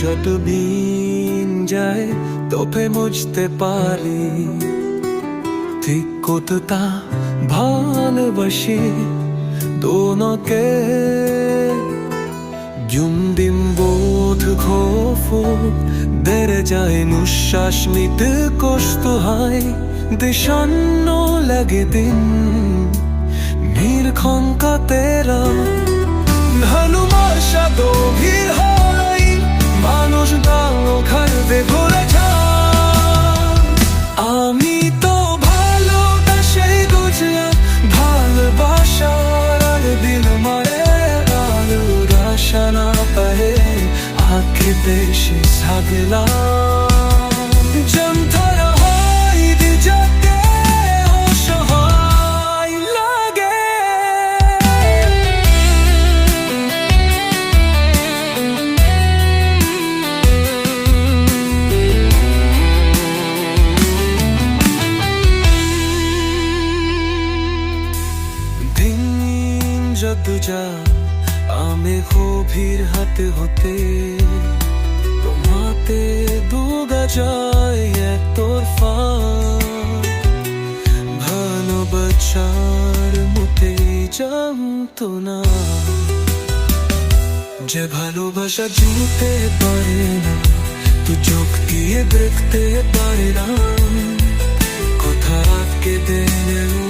যতদিন যায় তোপে মুছতে পারি ঠিক কতটা ভালোবাসি দোনকে দিন বোধ খোফো বেড়ে যায় নিঃশ্বাস নিতে কষ্ট হয় দিশান্ন লাগে দিন নির্খঙ্কা তেরা হনুমাশা গভীর সাগলা জমথারা হয় দিজাতে অসহায় লাগে। দিন আমি গভীর হাতে হতে তোমাতে দুগা যায় এক তোরফা ভালোবাসার মতে জানতো না যে ভালোবাসা চিনতে পারে না তু চোখ দিয়ে দেখতে পারে না কথা আটকে দেন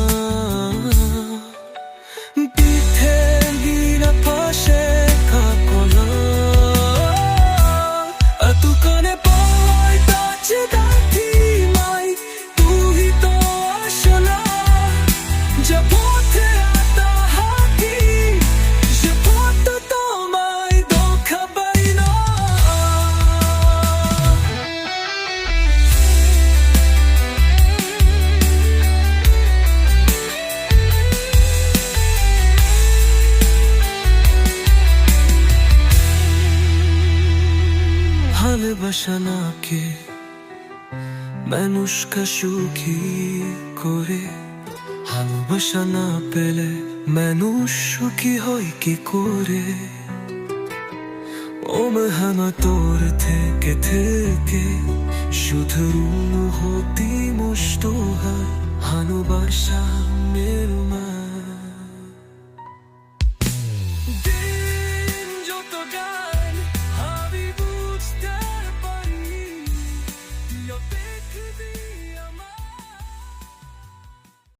সুখী করে পেলে মানুষ সুখী হয় কি করে? ও মেহানা তোর থেকে থেকে শুধু হতি মুষ্ট হয়, ভালোবাসা মেরুমা